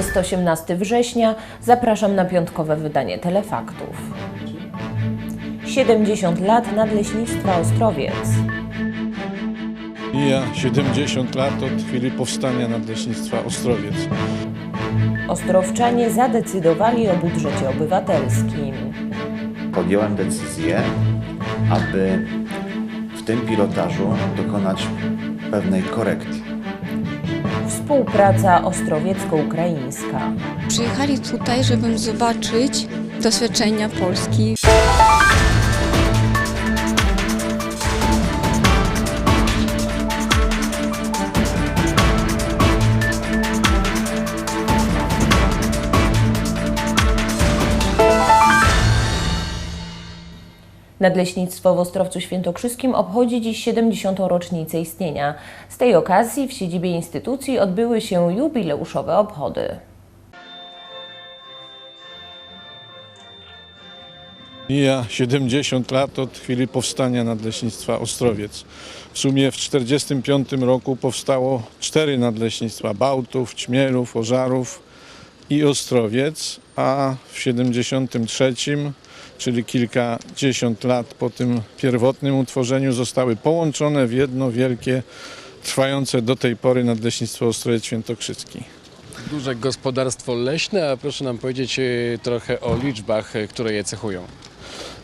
Jest 18 września. Zapraszam na piątkowe wydanie Telefaktów. 70 lat Nadleśnictwa Ostrowiec. Mija 70 lat od chwili powstania Nadleśnictwa Ostrowiec. Ostrowczanie zadecydowali o budżecie obywatelskim. podjąłem decyzję, aby w tym pilotażu dokonać pewnej korekty. Współpraca ostrowiecko-ukraińska. Przyjechali tutaj, żeby zobaczyć doświadczenia Polski. Nadleśnictwo w Ostrowcu Świętokrzyskim obchodzi dziś 70. rocznicę istnienia. Z tej okazji w siedzibie instytucji odbyły się jubileuszowe obchody. Mija 70 lat od chwili powstania Nadleśnictwa Ostrowiec. W sumie w 1945 roku powstało cztery nadleśnictwa Bałtów, Ćmierów, Ożarów i Ostrowiec, a w 73, czyli kilkadziesiąt lat po tym pierwotnym utworzeniu, zostały połączone w jedno wielkie, trwające do tej pory Nadleśnictwo Ostrowiec Świętokrzyski. Duże gospodarstwo leśne, a proszę nam powiedzieć e, trochę o liczbach, e, które je cechują.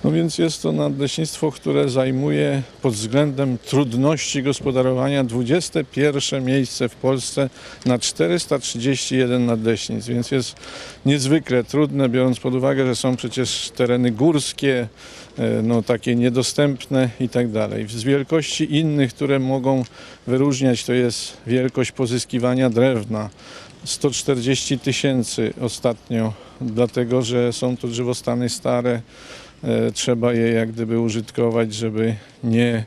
No więc jest to nadleśnictwo, które zajmuje pod względem trudności gospodarowania 21 miejsce w Polsce na 431 nadleśnic, więc jest niezwykle trudne, biorąc pod uwagę, że są przecież tereny górskie, e, no takie niedostępne i tak dalej. Z wielkości innych, które mogą wyróżniać, to jest wielkość pozyskiwania drewna. 140 tysięcy ostatnio, dlatego że są to drzewostany stare, trzeba je jak gdyby użytkować, żeby nie e,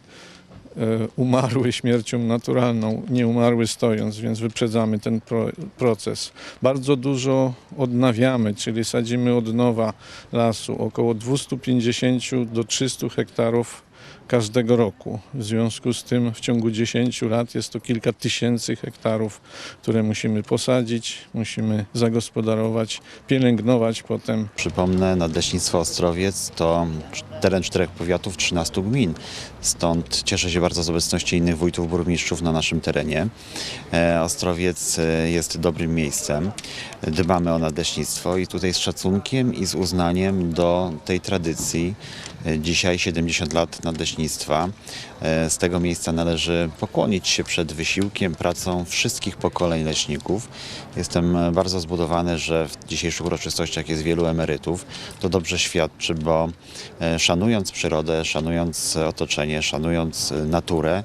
umarły śmiercią naturalną, nie umarły stojąc, więc wyprzedzamy ten pro, proces. Bardzo dużo odnawiamy, czyli sadzimy od nowa lasu, około 250 do 300 hektarów każdego roku. W związku z tym w ciągu 10 lat jest to kilka tysięcy hektarów, które musimy posadzić, musimy zagospodarować, pielęgnować potem. Przypomnę, Nadleśnictwo Ostrowiec to teren czterech powiatów, 13 gmin. Stąd cieszę się bardzo z obecności innych wójtów, burmistrzów na naszym terenie. E, Ostrowiec e, jest dobrym miejscem. Dbamy o nadleśnictwo i tutaj z szacunkiem i z uznaniem do tej tradycji. Dzisiaj 70 lat nadleśnictwa. E, Z tego miejsca należy pokłonić się przed wysiłkiem, pracą wszystkich pokoleń leśników. Jestem e, bardzo zbudowany, że w dzisiejszych uroczystościach jest wielu emerytów. To dobrze świadczy, bo e, szanując przyrodę, szanując otoczenie, szanując naturę,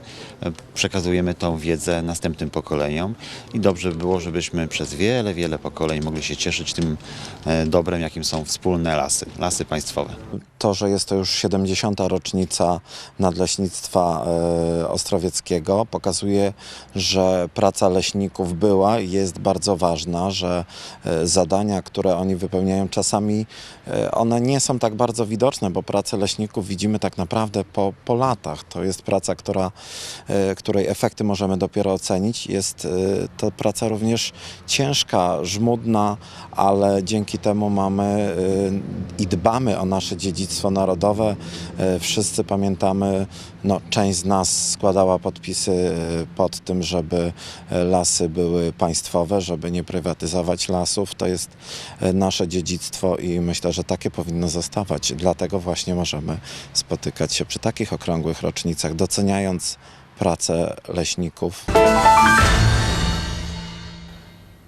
przekazujemy tą wiedzę następnym pokoleniom i dobrze by było, żebyśmy przez wiele, wiele pokoleń mogli się cieszyć tym dobrem, jakim są wspólne lasy, lasy państwowe. to, że jest to już 70. rocznica Nadleśnictwa e, Ostrowieckiego, pokazuje, że praca leśników była i jest bardzo ważna, że e, zadania, które oni wypełniają, czasami e, one nie są tak bardzo widoczne, bo pracę leśników widzimy tak naprawdę po, po latach. To jest praca, która, której efekty możemy dopiero ocenić. Jest to praca również ciężka, żmudna, ale dzięki temu mamy i dbamy o nasze dziedzictwo narodowe. E, Wszyscy pamiętamy, no, część z nas składała podpisy e, pod tym, żeby e, lasy były państwowe, żeby nie prywatyzować lasów. To jest e, nasze dziedzictwo i myślę, że takie powinno zostawać. Dlatego właśnie możemy spotykać się przy takich okrągłych rocznicach, doceniając pracę leśników.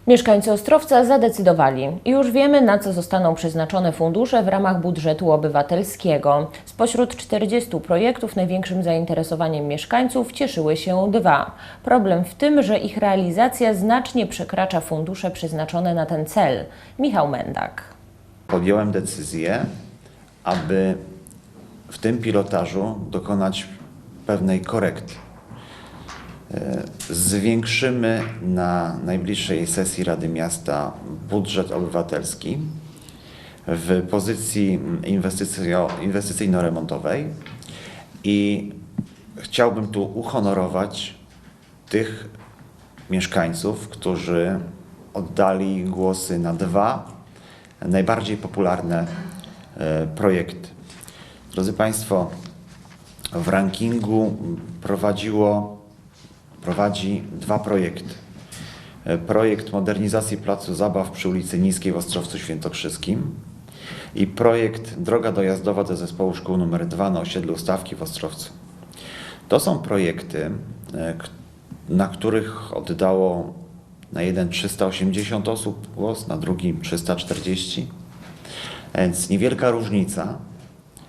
Mieszkańcy Ostrowca zadecydowali. Już wiemy, na co zostaną przeznaczone fundusze w ramach budżetu obywatelskiego. Spośród 40 projektów największym zainteresowaniem mieszkańców cieszyły się dwa. Problem w tym, że ich realizacja znacznie przekracza fundusze przeznaczone na ten cel. Michał Mendak. podjąłem decyzję, aby w tym pilotażu dokonać pewnej korekty. Zwiększymy na najbliższej sesji Rady Miasta budżet obywatelski w pozycji inwestycyjno-remontowej i chciałbym tu uhonorować tych mieszkańców, którzy oddali głosy na dwa najbardziej popularne e, projekty. Drodzy Państwo, w rankingu prowadziło, prowadzi dwa projekty. E, Projekt modernizacji placu zabaw przy ulicy Niskiej w Ostrowcu Świętokrzyskim i projekt Droga dojazdowa do zespołu szkół nr 2 na osiedlu Stawki w Ostrowcu. To są projekty, e, na których oddało na jeden 380 osób głos, na drugim 340. Więc niewielka różnica,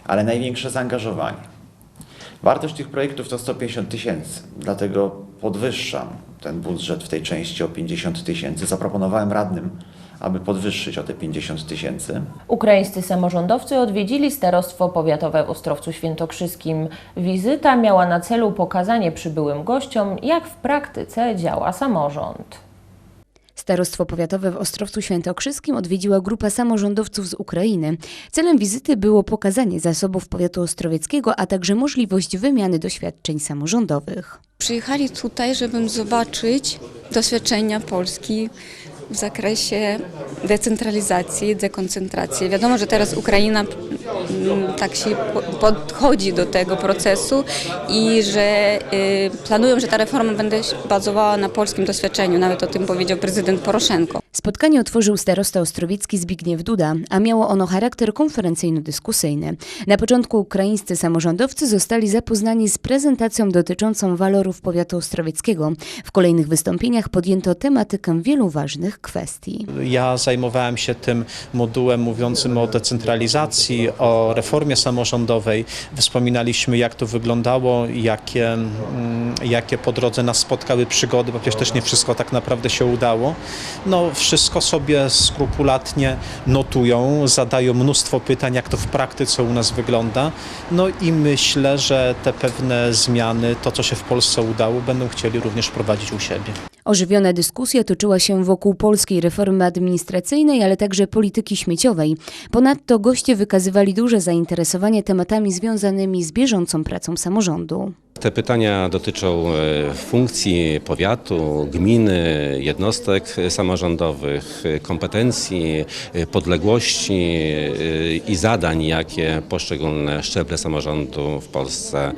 ale największe zaangażowanie. Wartość tych projektów to 150 tysięcy, dlatego podwyższam ten budżet w tej części o 50 tysięcy. Zaproponowałem radnym, aby podwyższyć o te 50 tysięcy. Ukraińscy samorządowcy odwiedzili starostwo powiatowe w Ostrowcu Świętokrzyskim. Wizyta miała na celu pokazanie przybyłym gościom, jak w praktyce działa samorząd. Starostwo Powiatowe w Ostrowcu Świętokrzyskim odwiedziła grupa samorządowców z Ukrainy. Celem wizyty było pokazanie zasobów powiatu ostrowieckiego, a także możliwość wymiany doświadczeń samorządowych. Przyjechali tutaj, żeby zobaczyć doświadczenia Polski w zakresie decentralizacji, dekoncentracji. Wiadomo, że teraz Ukraina mm, tak się po- podchodzi do tego procesu i że y, planują, że ta reforma będzie bazowała na polskim doświadczeniu. Nawet o tym powiedział prezydent Poroszenko. Spotkanie otworzył starosta ostrowiecki Zbigniew Duda, a miało ono charakter konferencyjno-dyskusyjny. Na początku ukraińscy samorządowcy zostali zapoznani z prezentacją dotyczącą walorów powiatu ostrowieckiego. W kolejnych wystąpieniach podjęto tematykę wielu ważnych kwestii. Ja zajmowałem się tym modułem mówiącym o decentralizacji, o reformie samorządowej. Wspominaliśmy, jak to wyglądało, jakie, mm, jakie po drodze nas spotkały przygody, bo przecież też nie wszystko tak naprawdę się udało. No, wszystko sobie skrupulatnie notują, zadają mnóstwo pytań, jak to w praktyce u nas wygląda. No i myślę, że te pewne zmiany, to co się w Polsce udało, będą chcieli również wprowadzić u siebie. Ożywiona dyskusja toczyła się wokół polskiej reformy administracyjnej, ale także polityki śmieciowej. Ponadto goście wykazywali duże zainteresowanie tematami związanymi z bieżącą pracą samorządu. Te pytania dotyczą e, funkcji powiatu, gminy, jednostek samorządowych, e, kompetencji, e, podległości i zadań, jakie poszczególne szczeble samorządu w Polsce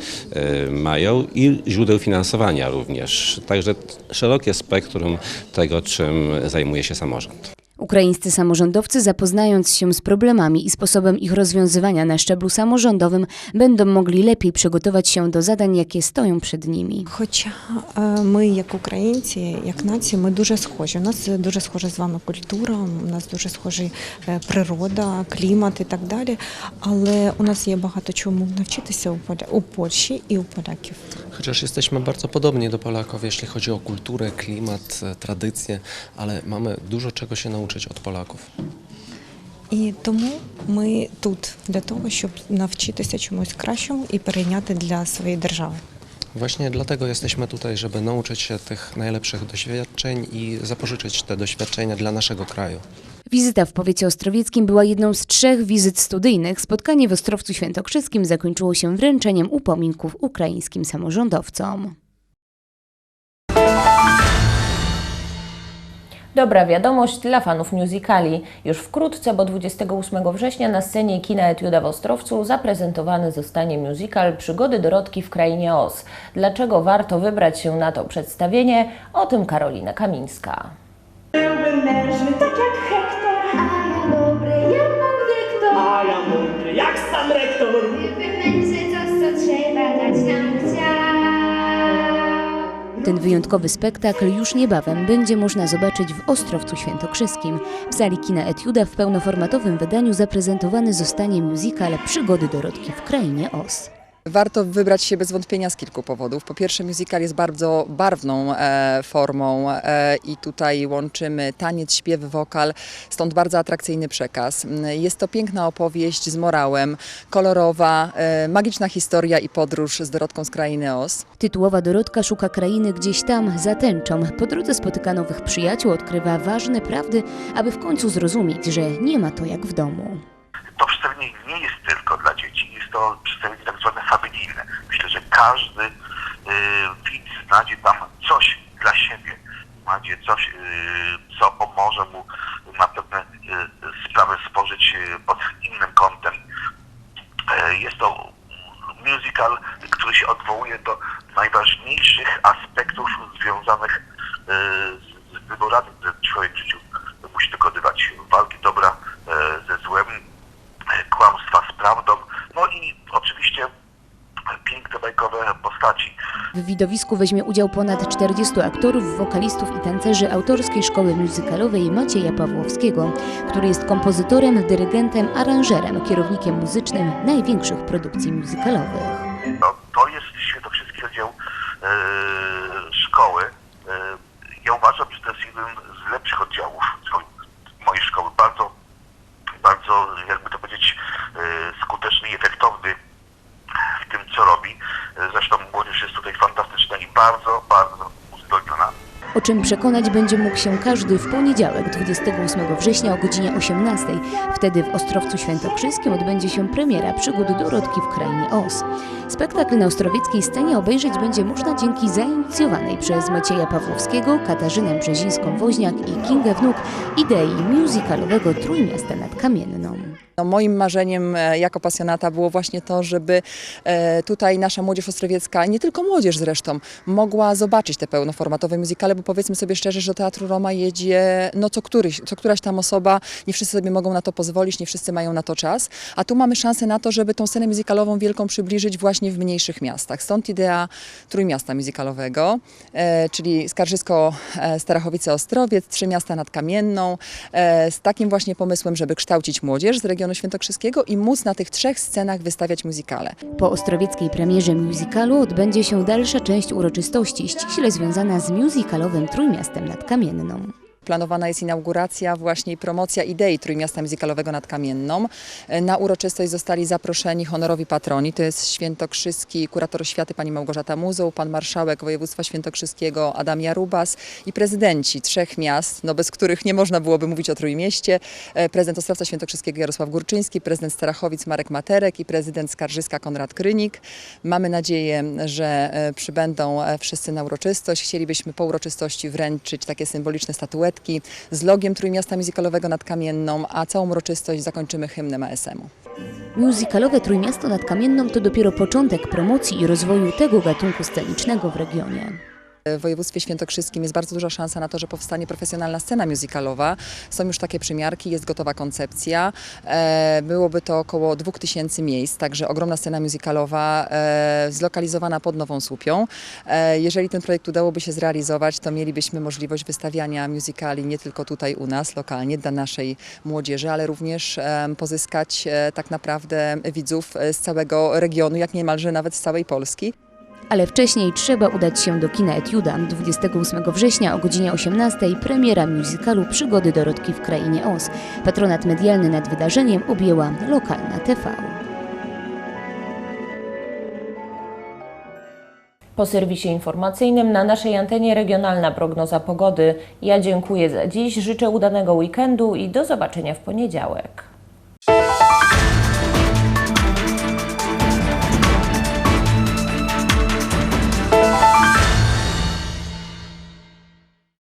mają i źródeł finansowania również. Także szerokie spektrum tego, czym zajmuje się samorząd. Ukraińscy samorządowcy, zapoznając się z problemami i sposobem ich rozwiązywania na szczeblu samorządowym, będą mogli lepiej przygotować się do zadań, jakie stoją przed nimi. Хоча е, ми, як українці, як нація, ми дуже схожі. У нас дуже схожа з вами культура, у нас дуже схожі е, природа, клімат і так далі. Але у нас є багато чому навчитися у Поля у Польщі і у поляків. Chociaż jesteśmy bardzo podobni do Polaków, jeśli chodzi o kulturę, klimat, e, tradycje, ale mamy dużo czego się nauczyć od Polaków. І тому ми тут для того, щоб навчитися чомусь кращому і перейняти для своєї держави. Właśnie dlatego jesteśmy tutaj, żeby nauczyć się tych najlepszych doświadczeń i zapożyczyć te doświadczenia dla naszego kraju. Wizyta w powiecie ostrowieckim była jedną z trzech wizyt studyjnych. Spotkanie w Ostrowcu Świętokrzyskim zakończyło się wręczeniem upominków ukraińskim samorządowcom. Dobra wiadomość dla fanów musicali. Już wkrótce, bo 28 września na scenie Kina Etiuda w Ostrowcu zaprezentowany zostanie musical Przygody Dorotki w Krainie Oz. Dlaczego warto wybrać się na to przedstawienie? O tym Karolina Kamińska. Byłbym mężny tak jak nam chciał. Ten wyjątkowy spektakl już niebawem będzie można zobaczyć w Ostrowcu Świętokrzyskim. W sali kina Etiuda w pełnoformatowym wydaniu zaprezentowany zostanie musical Przygody Dorotki w Krainie Oz. Warto wybrać się bez wątpienia z kilku powodów. Po pierwsze, musical jest bardzo barwną e, formą e, i tutaj łączymy taniec, śpiew, wokal, stąd bardzo atrakcyjny przekaz. Jest to piękna opowieść z morałem, kolorowa, e, magiczna historia i podróż z Dorotką z krainy Oz. Tytułowa Dorotka szuka krainy gdzieś tam, za tęczą. Po drodze spotyka nowych przyjaciół, odkrywa ważne prawdy, aby w końcu zrozumieć, że nie ma to jak w domu. To przedstawienie nie jest tylko dla dzieci, jest to przedstawienie tak zwane familijne. Myślę, że każdy y, widz znajdzie tam coś dla siebie. Madzie, coś, y, co pomoże mu na pewne y, sprawy spojrzeć y, pod innym kątem. E, Jest to musical, który się odwołuje do najważniejszych aspektów związanych z z wyborami, które człowiek W widowisku weźmie udział ponad 40 aktorów, wokalistów i tancerzy autorskiej szkoły muzykalowej Macieja Pawłowskiego, który jest kompozytorem, dyrygentem, aranżerem, kierownikiem muzycznym największych produkcji muzykalowych. No, to jest Świętokrzyski oddział e, szkoły. E, ja uważam, że to jest jeden z lepszych oddziałów swoj- mojej szkoły. Bardzo, bardzo, jakby to powiedzieć, e, skuteczny i efektowny w tym, co robi. E, Zresztą młodzież jest tutaj fantastyczna i bardzo, bardzo uzdolniona. O czym przekonać będzie mógł się każdy w poniedziałek 28 września o godzinie 18. Wtedy w Ostrowcu Świętokrzyskim odbędzie się premiera przygód Dorotki w krainie Oz. Spektakl na ostrowieckiej scenie obejrzeć będzie można dzięki zainicjowanej przez Macieja Pawłowskiego, Katarzynę Brzezińską-Woźniak i Kingę Wnuk idei musicalowego Trójmiasta nad Kamienną. No, moim marzeniem e, jako pasjonata było właśnie to, żeby e, tutaj nasza młodzież ostrowiecka, nie tylko młodzież zresztą, mogła zobaczyć te pełnoformatowe muzykale, bo powiedzmy sobie szczerze, że do Teatru Roma jedzie no co, któryś, co któraś tam osoba, nie wszyscy sobie mogą na to pozwolić, nie wszyscy mają na to czas, a tu mamy szansę na to, żeby tą scenę muzykalową wielką przybliżyć właśnie w mniejszych miastach. Stąd idea Trójmiasta muzykalowego, e, czyli Skarżysko, Starachowice, Ostrowiec, Trzy Miasta nad Kamienną, z takim właśnie pomysłem, żeby kształcić młodzież z regionu świętokrzyskiego i móc na tych trzech scenach wystawiać muzykale. Po ostrowieckiej premierze musicalu odbędzie się dalsza część uroczystości, ściśle związana z musicalowym Trójmiastem nad Kamienną. Planowana jest inauguracja właśnie promocja idei Trójmiasta Muzykalowego nad Kamienną. Na uroczystość zostali zaproszeni honorowi patroni, to jest świętokrzyski kurator oświaty pani Małgorzata Muzoł, pan marszałek województwa świętokrzyskiego Adam Jarubas i prezydenci trzech miast, no bez których nie można byłoby mówić o Trójmieście. E, Prezydent Ostrowca Świętokrzyskiego Jarosław Górczyński, prezydent Starachowic Marek Materek i prezydent Skarżyska Konrad Krynik. Mamy nadzieję, że e, przybędą e, wszyscy na uroczystość. Chcielibyśmy po uroczystości wręczyć takie symboliczne z logiem Trójmiasta Muzykalowego nad Kamienną, a całą uroczystość zakończymy hymnem ASM-u. Musicalowe Trójmiasto nad Kamienną to dopiero początek promocji i rozwoju tego gatunku scenicznego w regionie. W województwie świętokrzyskim jest bardzo duża szansa na to, że powstanie profesjonalna scena musicalowa. Są już takie przymiarki, jest gotowa koncepcja. E, Byłoby to około 2000 miejsc, także ogromna scena musicalowa e, zlokalizowana pod Nową Słupią. E, Jeżeli ten projekt udałoby się zrealizować, to mielibyśmy możliwość wystawiania musicali nie tylko tutaj u nas, lokalnie, dla naszej młodzieży, ale również pozyskać e, tak naprawdę widzów e, z całego regionu, jak niemalże nawet z całej Polski. Ale wcześniej trzeba udać się do kina Etiuda. 28 września o godzinie 18 premiera musicalu Przygody Dorotki w krainie Oz. Patronat medialny nad wydarzeniem objęła lokalna TV. Po serwisie informacyjnym na naszej antenie regionalna prognoza pogody. Ja dziękuję za dziś, życzę udanego weekendu i do zobaczenia w poniedziałek.